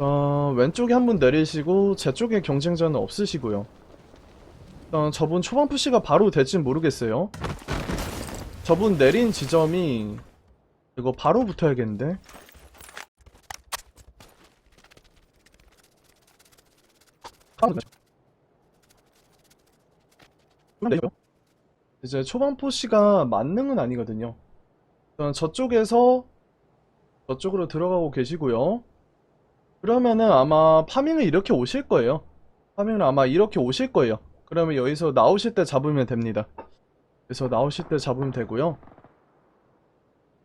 어, 왼쪽에 한 분 내리시고 제 쪽에 경쟁자는 없으시고요. 어, 저분 초반 푸시가 바로 될진 모르겠어요. 저분 내린 지점이 이거 바로 붙어야겠는데. 이제 초반 푸시가 만능은 아니거든요. 어, 저쪽에서 저쪽으로 들어가고 계시고요. 그러면은 아마 파밍을 이렇게 오실 거예요. 파밍을 아마 이렇게 오실 거예요. 그러면 여기서 나오실 때 잡으면 됩니다. 그래서 나오실 때 잡으면 되고요.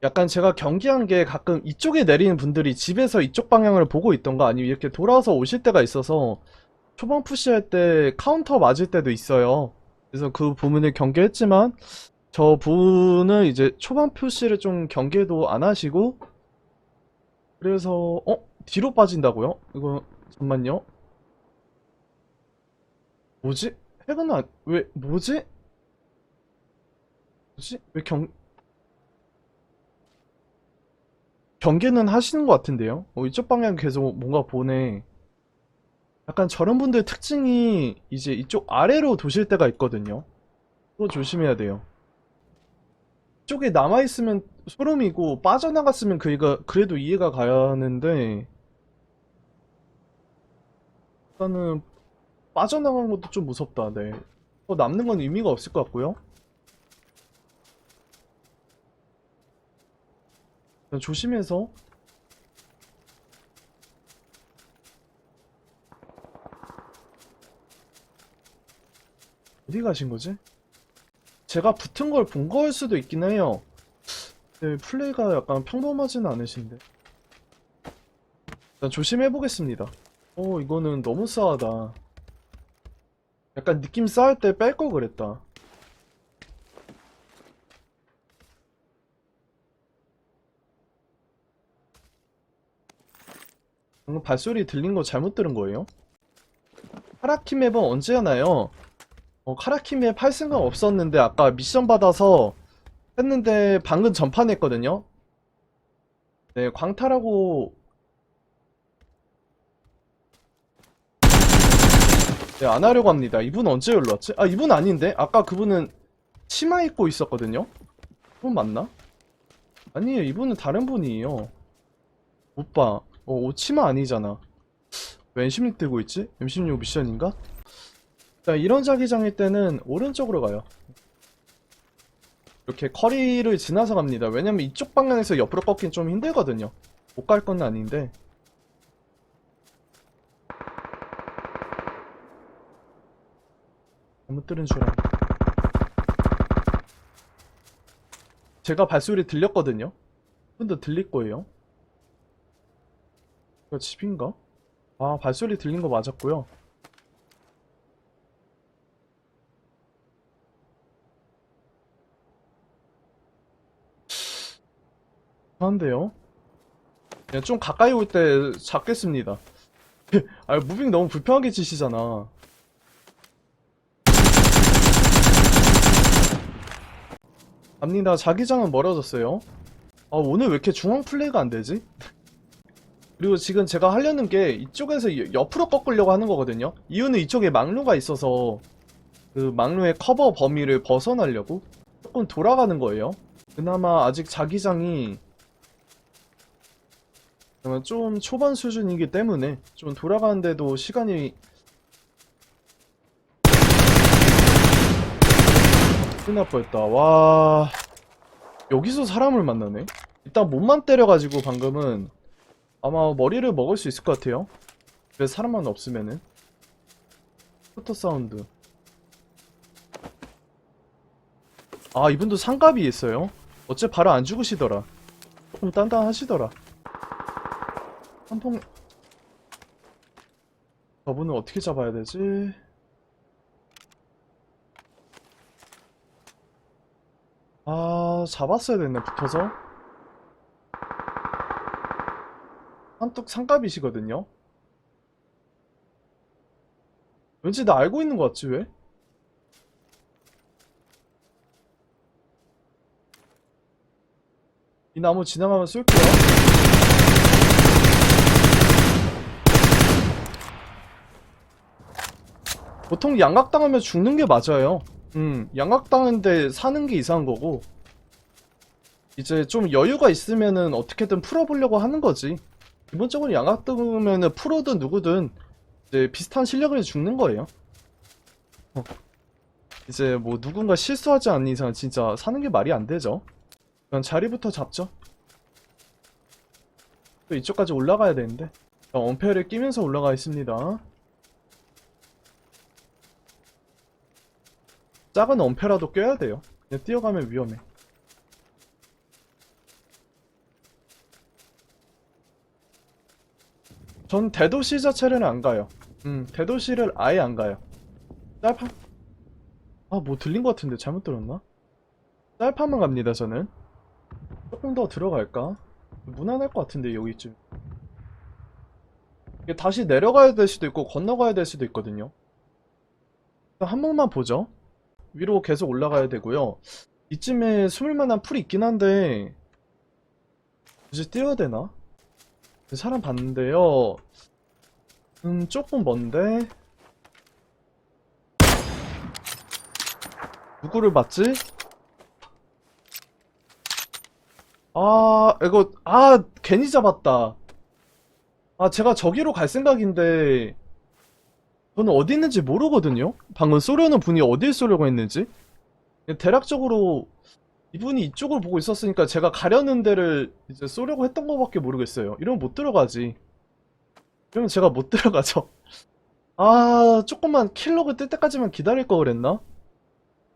약간 제가 경기한 게 가끔 이쪽에 내리는 분들이 집에서 이쪽 방향을 보고 있던가 아니면 이렇게 돌아서 오실 때가 있어서 초반 푸시할 때 카운터 맞을 때도 있어요. 그래서 그 부분을 경계했지만 저 분은 이제 초반 푸시를 좀 경계도 안 하시고 그래서 어? 뒤로 빠진다고요? 이거 잠만요. 뭐지? 핵은 안, 왜, 뭐지? 뭐지? 왜 경, 경계는 하시는 것 같은데요? 어, 이쪽 방향 계속 뭔가 보네. 약간 저런 분들 특징이 이제 이쪽 아래로 도실 때가 있거든요. 그거 조심해야 돼요. 이쪽에 남아있으면 소름이고 빠져나갔으면 그이가 그래도 이해가 가는데 일단은 빠져나간 것도 좀 무섭다. 네. 더 남는 건 의미가 없을 것 같고요. 조심해서 어디 가신 거지? 제가 붙은 걸본 거일 수도 있긴 해요. 네, 플레이가 약간 평범하진 않으신데. 일단 조심해 보겠습니다. 어, 이거는 너무 싸하다. 약간 느낌 싸할 때뺄걸 그랬다. 방금 발소리 들린 거 잘못 들은 거예요? 카라키 맵은 언제 하나요? 어, 카라키 맵 할 생각 없었는데 아까 미션 받아서 했는데 방금 전판했거든요? 네, 광탈하고 네, 안 하려고 합니다. 이분 언제 연락 왔지? 아, 이분 아닌데? 아까 그분은 치마 입고 있었거든요? 그분 맞나? 아니에요, 이분은 다른 분이에요. 오빠, 어, 옷 치마 아니잖아. 왜 M16 들고 있지? M16 미션인가? 자, 이런 자기장일 때는 오른쪽으로 가요. 이렇게 커리를 지나서 갑니다. 왜냐면 이쪽 방향에서 옆으로 꺾긴 좀 힘들거든요. 못 갈 건 아닌데. 잘못 들은 줄 알아. 제가 발소리 들렸거든요. 분도 들릴 거예요. 이거 집인가? 아, 발소리 들린 거 맞았고요. 한데요? 그냥 좀 가까이 올 때 잡겠습니다. 아, 무빙 너무 불편하게 치시잖아. 갑니다. 자기장은 멀어졌어요. 아, 오늘 왜 이렇게 중앙 플레이가 안 되지? 그리고 지금 제가 하려는 게 이쪽에서 여- 옆으로 꺾으려고 하는 거거든요. 이유는 이쪽에 막루가 있어서 그 막루의 커버 범위를 벗어나려고 조금 돌아가는 거예요. 그나마 아직 자기장이 좀 초반 수준이기 때문에 좀 돌아가는데도 시간이 끝날 뻔했다. 와 여기서 사람을 만나네. 일단 몸만 때려가지고 방금은 아마 머리를 먹을 수 있을 것 같아요. 왜 사람만 없으면은 포터 사운드. 아 이분도 상갑이 있어요. 어째 바로 안 죽으시더라. 조금 단단하시더라. 한통 저분을 어떻게 잡아야 되지? 아 잡았어야 됐네 붙어서. 한뚝 상갑이시거든요? 왠지 나 알고 있는 것 같지 왜? 이 나무 지나가면 쏠게요. 보통 양각당하면 죽는 게 맞아요. 음, 양각당하는데 사는 게 이상한 거고. 이제 좀 여유가 있으면은 어떻게든 풀어보려고 하는 거지. 기본적으로 양각당하면은 프로든 누구든 이제 비슷한 실력을 죽는 거예요. 어. 이제 뭐 누군가 실수하지 않는 이상 진짜 사는 게 말이 안 되죠. 그냥 자리부터 잡죠. 또 이쪽까지 올라가야 되는데. 자, 엄폐를 끼면서 올라가 있습니다. 작은 엄폐라도 껴야 돼요. 그냥 뛰어가면 위험해. 전 대도시 자체를 안 가요. 음, 대도시를 아예 안 가요. 짤파? 아, 뭐 들린 것 같은데 잘못 들었나? 짤파만 갑니다, 저는. 조금 더 들어갈까? 무난할 것 같은데, 여기쯤. 다시 내려가야 될 수도 있고, 건너가야 될 수도 있거든요. 한 번만 보죠. 위로 계속 올라가야 되고요. 이쯤에 숨을 만한 풀이 있긴 한데, 굳이 뛰어야 되나? 사람 봤는데요. 음, 조금 먼데? 누구를 봤지? 아, 이거, 아, 괜히 잡았다. 아, 제가 저기로 갈 생각인데, 저는 어디 있는지 모르거든요? 방금 쏘려는 분이 어딜 쏘려고 했는지? 대략적으로, 이분이 이쪽을 보고 있었으니까 제가 가려는 데를 이제 쏘려고 했던 거밖에 모르겠어요. 이러면 못 들어가지. 이러면 제가 못 들어가죠. 아, 조금만 킬로그 뜰 때까지만 기다릴 거 그랬나?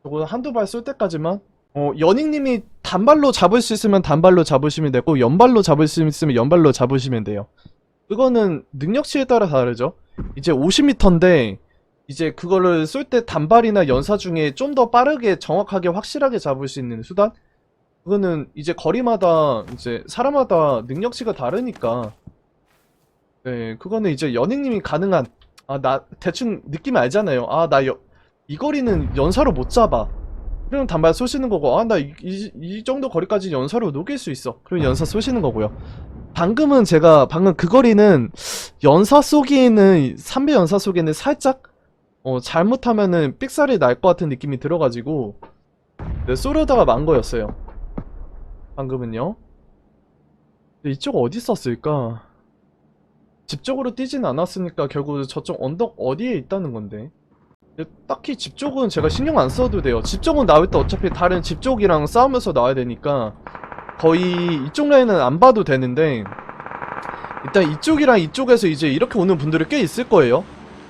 저거 한두 발 쏠 때까지만? 어, 연익님이 단발로 잡을 수 있으면 단발로 잡으시면 되고, 연발로 잡을 수 있으면 연발로 잡으시면 돼요. 그거는 능력치에 따라 다르죠. 이제 50m인데, 이제 그거를 쏠 때 단발이나 연사 중에 좀 더 빠르게 정확하게 확실하게 잡을 수 있는 수단? 그거는 이제 거리마다 이제 사람마다 능력치가 다르니까. 네 그거는 이제 연예님이 가능한 아 나 대충 느낌 알잖아요. 아 나 이 거리는 연사로 못 잡아. 그럼 단발 쏘시는 거고 아 나이이 정도 거리까지 연사로 녹일 수 있어. 그럼 연사 쏘시는 거고요 방금은 제가 방금 그 거리는 연사 쏘기에는 3배 연사 쏘기에는 살짝 어, 잘못하면은 삑살이 날 것 같은 느낌이 들어가지고 네, 쏘려다가 만 거였어요. 방금은요. 이쪽 어디 있었을까? 집 쪽으로 뛰진 않았으니까 결국 저쪽 언덕 어디에 있다는 건데. 딱히 집 쪽은 제가 신경 안 써도 돼요. 집 쪽은 나올 때 어차피 다른 집 쪽이랑 싸우면서 나와야 되니까 거의 이쪽 라인은 안 봐도 되는데 일단 이쪽이랑 이쪽에서 이제 이렇게 오는 분들이 꽤 있을 거예요.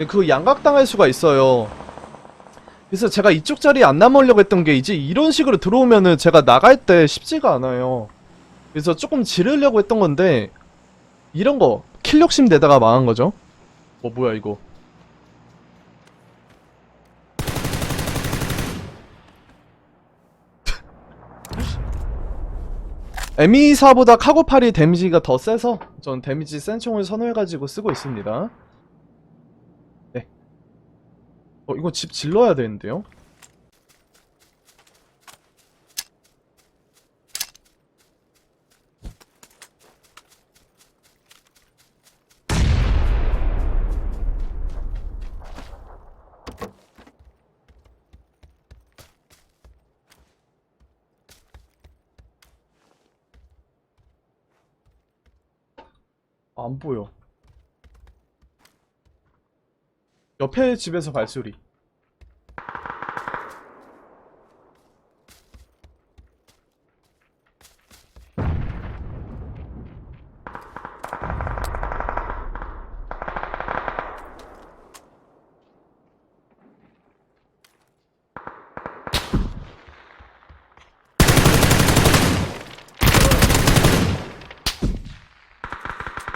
그 양각당할 수가 있어요. 그래서 제가 이쪽 자리에 안 남으려고 했던 게 이제 이런 식으로 들어오면은 제가 나갈 때 쉽지가 않아요. 그래서 조금 지르려고 했던 건데 이런 거 킬 욕심 내다가 망한 거죠. 어 뭐야 이거. M24보다 카고팔이 데미지가 더 세서 전 데미지 센 총을 선호해가지고 쓰고 있습니다. 어, 이거 집 질러야 되는데요? 안 보여. 옆에 집에서 발소리.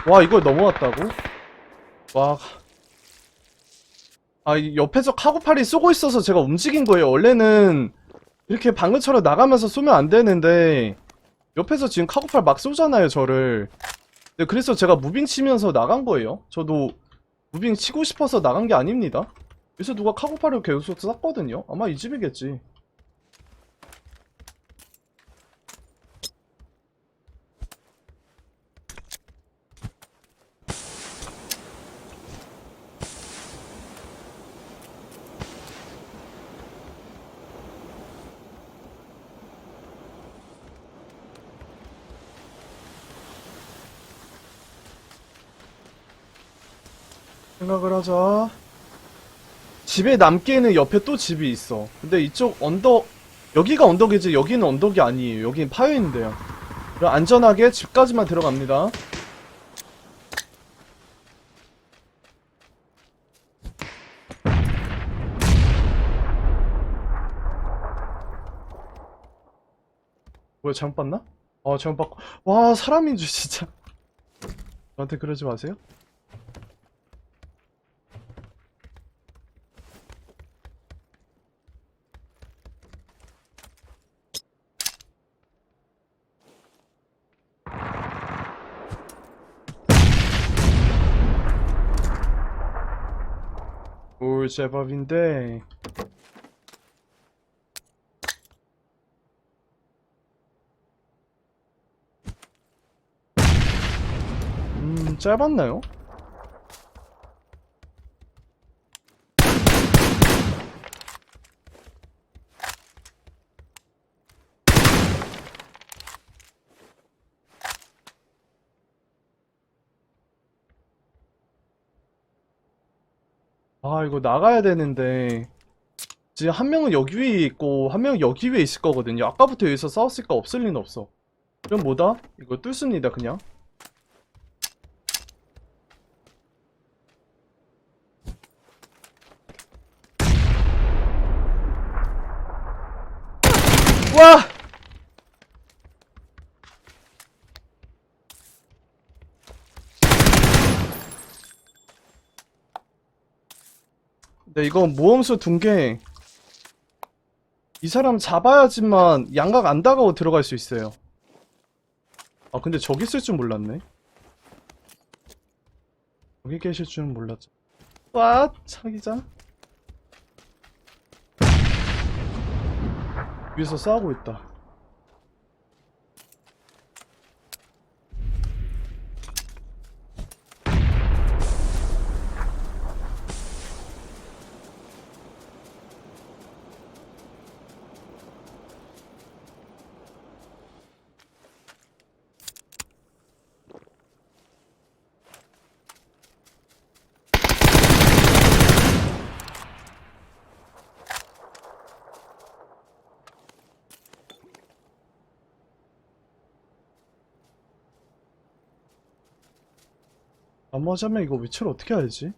와, 이걸 넘어왔다고? 와, 아, 이 옆에서 카고팔이 쏘고 있어서 제가 움직인 거예요. 원래는 이렇게 방금처럼 나가면서 쏘면 안 되는데 옆에서 지금 카고팔 막 쏘잖아요, 저를. 네, 그래서 제가 무빙 치면서 나간 거예요. 저도 무빙 치고 싶어서 나간 게 아닙니다. 그래서 누가 카고팔을 계속 쐈거든요. 아마 이 집이겠지. 생각을 하자. 집에 남기에는 옆에 또 집이 있어. 근데 이쪽 언덕, 여기가 언덕이지, 여기는 언덕이 아니에요. 여긴 파여있는데요. 그럼 안전하게 집까지만 들어갑니다. 뭐야, 잘못 봤나? 아, 잘못 봤고. 와, 사람인 줄, 진짜. 저한테 그러지 마세요. 올 제법인데 음 짧았나요? 아 이거 나가야 되는데 지금 한 명은 여기 위에 있고 한 명은 여기 위에 있을 거거든요 아까부터 여기서 싸웠으니까 없을 리는 없어 그럼 뭐다? 이거 뚫습니다 그냥 와! 네, 이거 모험수 둔 게, 이 사람 잡아야지만 양각 안 다가고 들어갈 수 있어요. 아, 근데 저기 있을 줄 몰랐네. 여기 계실 줄은 몰랐죠. 와, 차기자. 위에서 싸우고 있다. 나머지 한 명 이거 위치를 어떻게 알지?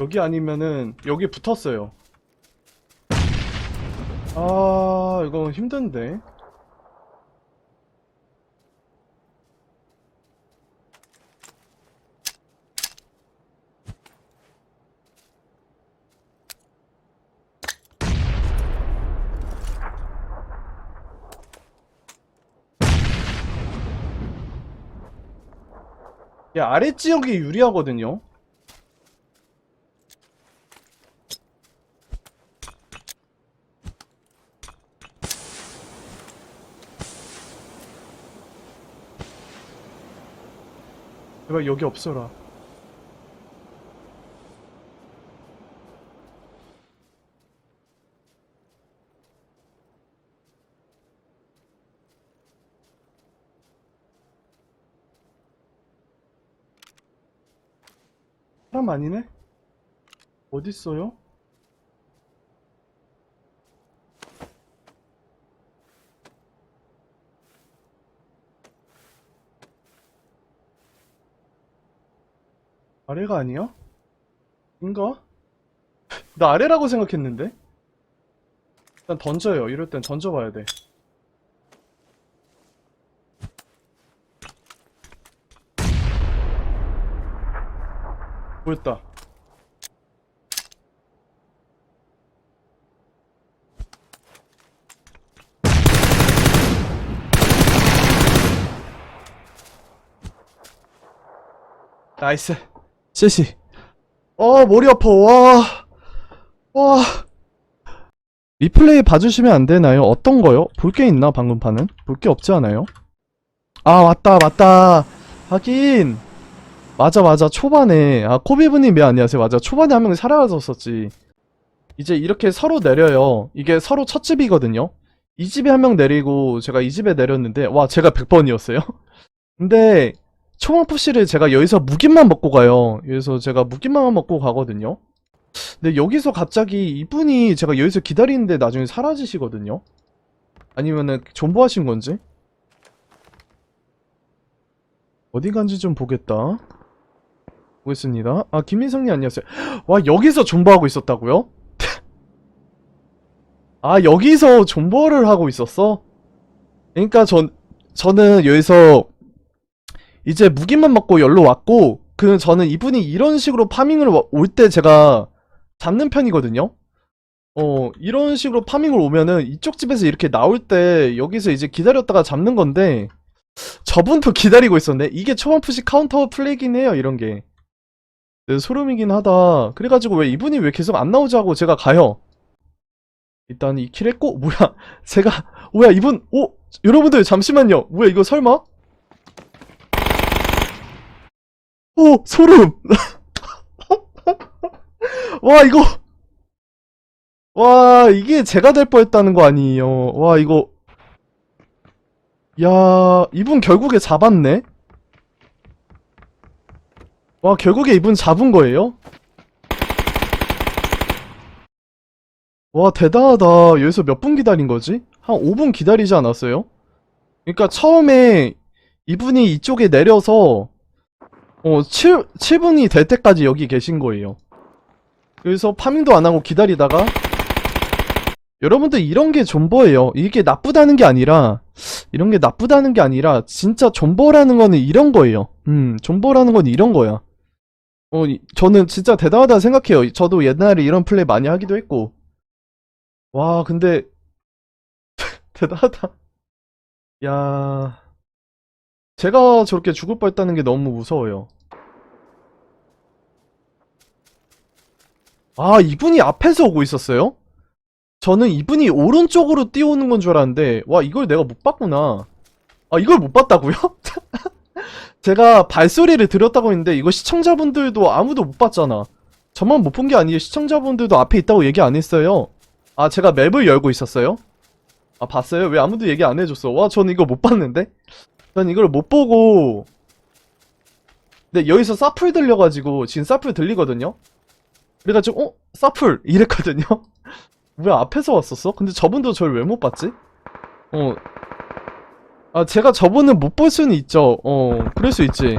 여기 아니면은 여기 붙었어요. 아, 이거 힘든데. 야, 아래 지역이 유리하거든요. 제발 여기 없어라. 사람 아니네? 어딨어요? 아래가 아니야? 인가? 나 아래라고 생각했는데? 일단 던져요. 이럴 땐 던져봐야 돼. 보였다. 나이스. 셋이. 어, 머리 아파. 와. 와. 리플레이 봐주시면 안 되나요? 어떤 거요? 볼 게 있나, 방금 판은? 볼 게 없지 않아요? 아, 맞다, 맞다. 하긴. 맞아, 맞아. 초반에. 아, 코비브님, 네, 안녕하세요. 맞아. 초반에 한 명이 사라졌었지. 이제 이렇게 서로 내려요. 이게 서로 첫 집이거든요. 이 집에 한 명 내리고 제가 이 집에 내렸는데 와 제가 100번이었어요. 근데 초반 푸시를 제가 여기서 무기만 먹고 가요. 여기서 제가 무기만 먹고 가거든요. 근데 여기서 갑자기 이분이 제가 여기서 기다리는데 나중에 사라지시거든요. 아니면은 존버하신 건지? 어디 간지 좀 보겠다. 보겠습니다. 아, 김민성님 안녕하세요. 와, 여기서 존버하고 있었다고요? 아, 여기서 존버를 하고 있었어? 그러니까 전, 저는 여기서 이제 무기만 먹고 열로 왔고, 그, 저는 이분이 이런 식으로 파밍을 올 때 제가 잡는 편이거든요? 어, 이런 식으로 파밍을 오면은 이쪽 집에서 이렇게 나올 때 여기서 이제 기다렸다가 잡는 건데, 저분도 기다리고 있었네. 이게 초반 푸시 카운터 플레이긴 해요, 이런 게. 네, 소름이긴 하다. 그래가지고 왜 이분이 왜 계속 안 나오지 하고 제가 가요. 일단 이 킬 했고, 뭐야, 제가, 뭐야, 이분, 오, 여러분들 잠시만요. 뭐야, 이거 설마? 오, 소름! 와, 이거, 와, 이게 제가 될 뻔했다는 거 아니에요. 와, 이거, 야, 이분 결국에 잡았네? 와, 결국에 이분 잡은 거예요? 와, 대단하다. 여기서 몇 분 기다린 거지? 한 5분 기다리지 않았어요? 그러니까 처음에 이분이 이쪽에 내려서 어, 7, 7분이 될 때까지 여기 계신 거예요. 그래서 파밍도 안 하고 기다리다가 여러분들 이런 게 존버예요. 이게 나쁘다는 게 아니라 이런 게 나쁘다는 게 아니라 진짜 존버라는 거는 이런 거예요. 음, 존버라는 건 이런 거야. 어, 이- 저는 진짜 대단하다 생각해요. 저도 옛날에 이런 플레이 많이 하기도 했고. 와, 근데 대단하다. 야, 제가 저렇게 죽을 뻔했다는 게 너무 무서워요. 아, 이분이 앞에서 오고 있었어요? 저는 이분이 오른쪽으로 뛰어오는 건 줄 알았는데, 와, 이걸 내가 못 봤구나. 아, 이걸 못 봤다고요? 제가 발소리를 들었다고 했는데, 이거 시청자분들도 아무도 못 봤잖아. 저만 못 본 게 아니에요. 시청자분들도 앞에 있다고 얘기 안 했어요. 아, 제가 맵을 열고 있었어요? 아, 봤어요? 왜 아무도 얘기 안 해줬어? 와, 저는 이거 못 봤는데? 전 이걸 못 보고, 근데 여기서 사풀 들려가지고, 지금 사풀 들리거든요? 그래가지고, 어? 사풀! 이랬거든요? 왜 앞에서 왔었어? 근데 저분도 저를 왜 못 봤지? 어. 아, 제가 저분은 못 볼 수는 있죠. 어, 그럴 수 있지.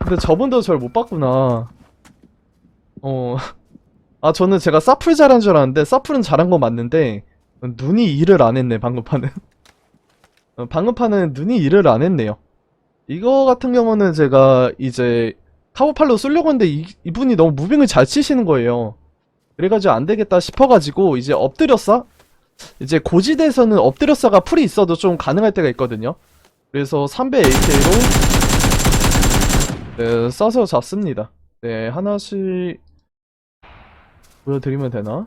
근데 저분도 저를 못 봤구나. 어. 아, 저는 제가 사풀 잘한 줄 알았는데, 사풀은 잘한 거 맞는데, 눈이 일을 안 했네, 방금 판은. 어, 방금 판은 눈이 일을 안 했네요. 이거 같은 경우는 제가 이제 카보팔로 쏠려고 했는데, 이, 이분이 너무 무빙을 잘 치시는 거예요. 그래가지고 안 되겠다 싶어가지고 이제 엎드렸어? 이제 고지대에서는 엎드렸어가 풀이 있어도 좀 가능할 때가 있거든요. 그래서 3배 AK로 네, 써서 잡습니다. 네, 하나씩 보여드리면 되나?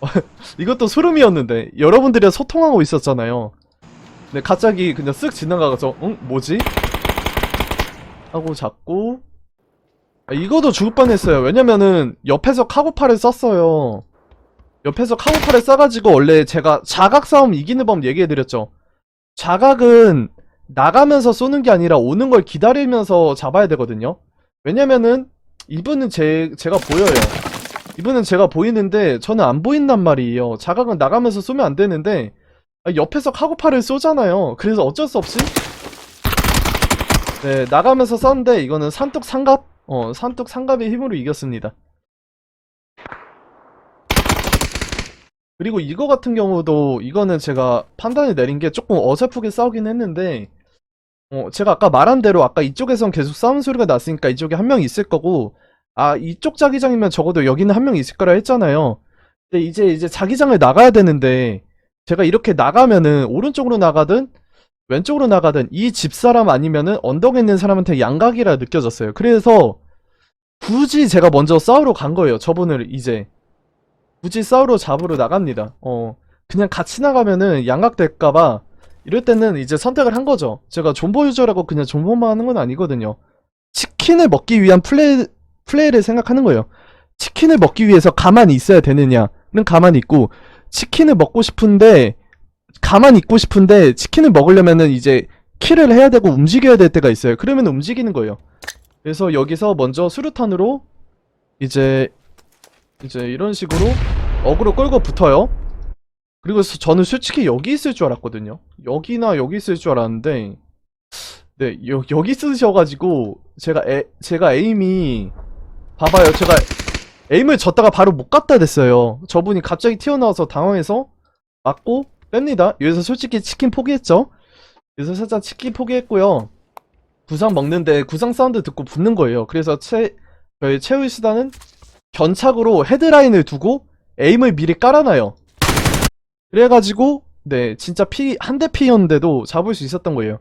이것도 소름이었는데 여러분들이랑 소통하고 있었잖아요. 근데 갑자기 그냥 쓱 지나가서 응? 뭐지? 하고 잡고 아, 이거도 죽을 뻔했어요. 왜냐면은 옆에서 카고팔을 썼어요. 옆에서 카고팔을 써가지고 원래 제가 자각 싸움 이기는 법 얘기해드렸죠. 자각은 나가면서 쏘는 게 아니라 오는 걸 기다리면서 잡아야 되거든요. 왜냐면은 이분은 제 제가 보여요. 이분은 제가 보이는데 저는 안 보인단 말이에요. 자각은 나가면서 쏘면 안 되는데 아, 옆에서 카고팔을 쏘잖아요. 그래서 어쩔 수 없이 네 나가면서 쐈는데 이거는 산뚝 상갑 어, 산뚝 상갑의 힘으로 이겼습니다. 그리고 이거 같은 경우도 이거는 제가 판단을 내린 게 조금 어설프게 싸우긴 했는데 어, 제가 아까 말한 대로 아까 이쪽에선 계속 싸움 소리가 났으니까 이쪽에 한 명 있을 거고 아, 이쪽 자기장이면 적어도 여기는 한 명 있을 거라 했잖아요. 근데 이제 이제 자기장을 나가야 되는데 제가 이렇게 나가면은 오른쪽으로 나가든 왼쪽으로 나가든 이 집사람 아니면은 언덕에 있는 사람한테 양각이라 느껴졌어요. 그래서 굳이 제가 먼저 싸우러 간 거예요. 저분을 이제 굳이 싸우러 잡으러 나갑니다. 어 그냥 같이 나가면은 양각될까봐 이럴 때는 이제 선택을 한 거죠. 제가 존버 유저라고 그냥 존버만 하는 건 아니거든요. 치킨을 먹기 위한 플레이 플레이를 생각하는 거예요. 치킨을 먹기 위해서 가만히 있어야 되느냐는 가만히 있고 치킨을 먹고 싶은데 가만히 있고 싶은데 치킨을 먹으려면은 이제 킬을 해야 되고 움직여야 될 때가 있어요. 그러면 움직이는 거예요. 그래서 여기서 먼저 수류탄으로 이제 이제 이런 식으로 어그로 끌고 붙어요. 그리고 서- 저는 솔직히 여기 있을 줄 알았거든요. 여기나 여기 있을 줄 알았는데 네, 여, 여기 쓰셔가지고 제가 에, 제가 에임이 봐봐요. 제가 에임을 졌다가 바로 못 갖다 댔어요. 저분이 갑자기 튀어나와서 당황해서 맞고 뺍니다. 여기서 솔직히 치킨 포기했죠. 그래서 살짝 치킨 포기했고요. 구상 먹는데 구상 사운드 듣고 붙는 거예요. 그래서 채, 저희 최우 시다는 견착으로 헤드라인을 두고 에임을 미리 깔아놔요. 그래가지고 네 진짜 피 한 대 피였는데도 잡을 수 있었던 거예요.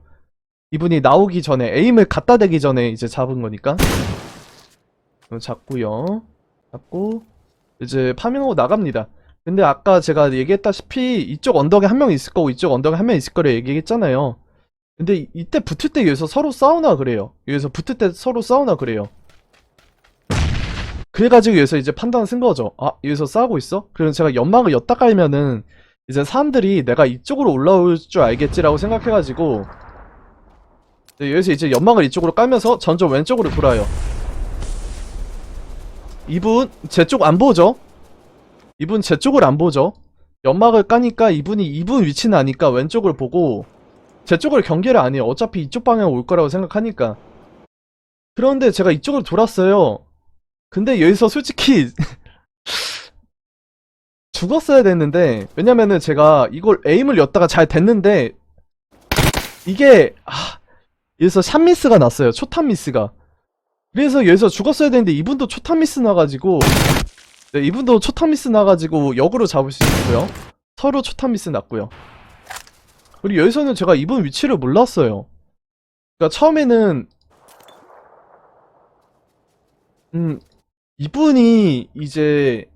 이분이 나오기 전에 에임을 갖다 대기 전에 이제 잡은 거니까 어, 잡고요. 잡고 이제 파밍하고 나갑니다. 근데 아까 제가 얘기했다시피 이쪽 언덕에 한 명 있을 거고 이쪽 언덕에 한 명 있을 거를 얘기했잖아요. 근데 이- 이때 붙을 때 여기서 서로 싸우나 그래요. 여기서 붙을 때 서로 싸우나 그래요. 그래가지고 여기서 이제 판단 쓴 거죠. 아, 여기서 싸우고 있어? 그럼 제가 연막을 엿다 깔면은 이제 사람들이 내가 이쪽으로 올라올 줄 알겠지라고 생각해가지고 네, 여기서 이제 연막을 이쪽으로 깔면서 점점 왼쪽으로 돌아요. 이분 제 쪽 안 보죠? 이분 제 쪽을 안 보죠? 연막을 까니까 이분이 이분 위치는 아니까 왼쪽을 보고 제 쪽을 경계를 안 해요. 어차피 이쪽 방향 올 거라고 생각하니까. 그런데 제가 이쪽으로 돌았어요. 근데 여기서 솔직히 죽었어야 됐는데 왜냐면은 제가 이걸 에임을 였다가 잘 됐는데 이게 아 여기서 샷 미스가 났어요. 초탄 미스가. 그래서 여기서 죽었어야 되는데 이분도 초탄 미스 나가지고 네, 이분도 초탄 미스 나가지고 역으로 잡을 수 있고요. 서로 초탄 미스 났고요. 그리고 여기서는 제가 이분 위치를 몰랐어요. 그러니까 처음에는 음 이분이 이제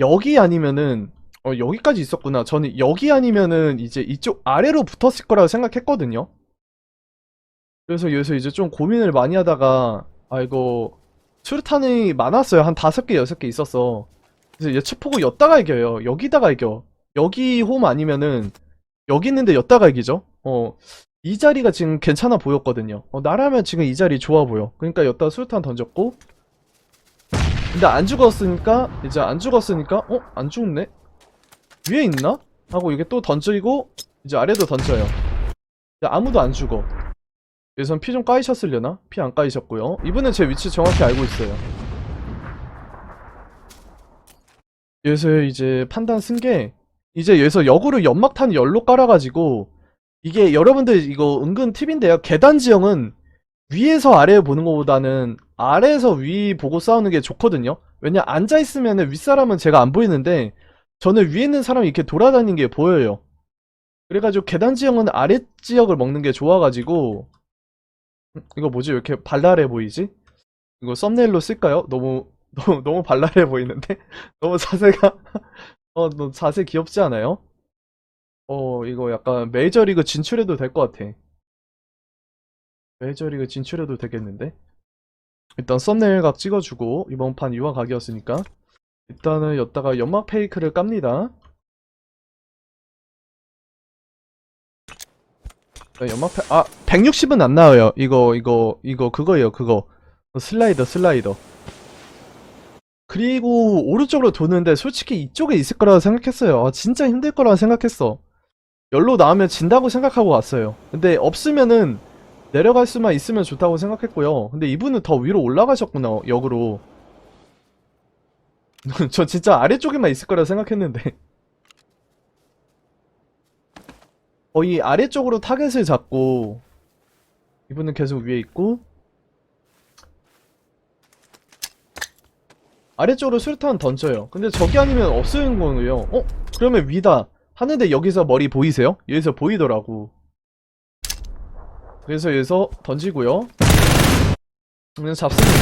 여기 아니면은 어 여기까지 있었구나. 저는 여기 아니면은 이제 이쪽 아래로 붙었을 거라고 생각했거든요. 그래서 여기서 이제 좀 고민을 많이 하다가 아 이거 수류탄이 많았어요. 한 다섯 개 여섯 개 있었어. 그래서 예측 보고 였다가 이겨요. 여기다가 이겨. 여기 홈 아니면은 여기 있는데 였다가 이기죠. 어. 이 자리가 지금 괜찮아 보였거든요. 어, 나라면 지금 이 자리 좋아 보여. 그러니까 였다가 수류탄 던졌고 근데 안 죽었으니까 이제 안 죽었으니까 어? 안 죽네? 위에 있나? 하고 이게 또 던지고 이제 아래도 던져요. 아무도 안 죽어. 여기선 피 좀 까이셨으려나? 피 안 까이셨고요. 이분은 제 위치 정확히 알고 있어요. 여기서 이제 판단 쓴 게 이제 여기서 역으로 연막탄 열로 깔아가지고 이게 여러분들 이거 은근 팁인데요. 계단 지형은 위에서 아래 보는 것보다는 아래에서 위 보고 싸우는 게 좋거든요. 왜냐 앉아 있으면은 윗사람은 제가 안 보이는데 저는 위에 있는 사람이 이렇게 돌아다니는 게 보여요. 그래가지고 계단 지형은 아래 지역을 먹는 게 좋아가지고 음, 이거 뭐지 왜 이렇게 발랄해 보이지? 이거 썸네일로 쓸까요? 너무 너무 너무 발랄해 보이는데 너무 자세가 어너 자세 귀엽지 않아요? 어 이거 약간 메이저리그 진출해도 될 것 같아. 메이저리그 진출해도 되겠는데? 일단 썸네일 각 찍어주고 이번 판 유화 각이었으니까 일단은 여기다가 연막 페이크를 깝니다. 네, 연막 페... 아 160은 안 나와요. 이거 이거 이거 그거예요 그거 슬라이더 슬라이더. 그리고 오른쪽으로 도는데 솔직히 이쪽에 있을 거라고 생각했어요. 아, 진짜 힘들 거라고 생각했어. 열로 나오면 진다고 생각하고 왔어요. 근데 없으면은 내려갈 수만 있으면 좋다고 생각했고요. 근데 이분은 더 위로 올라가셨구나, 역으로. 저 진짜 아래쪽에만 있을 거라 생각했는데. 거의 아래쪽으로 타겟을 잡고, 이분은 계속 위에 있고, 아래쪽으로 수류탄 던져요. 근데 저기 아니면 없어지는 거예요. 어? 그러면 위다. 하는데 여기서 머리 보이세요? 여기서 보이더라고. 그래서 여기서 던지고요. 그냥 잡습니다.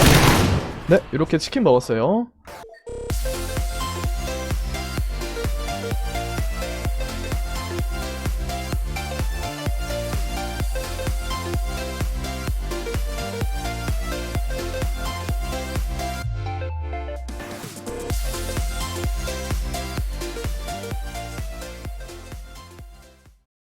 네, 이렇게 치킨 먹었어요.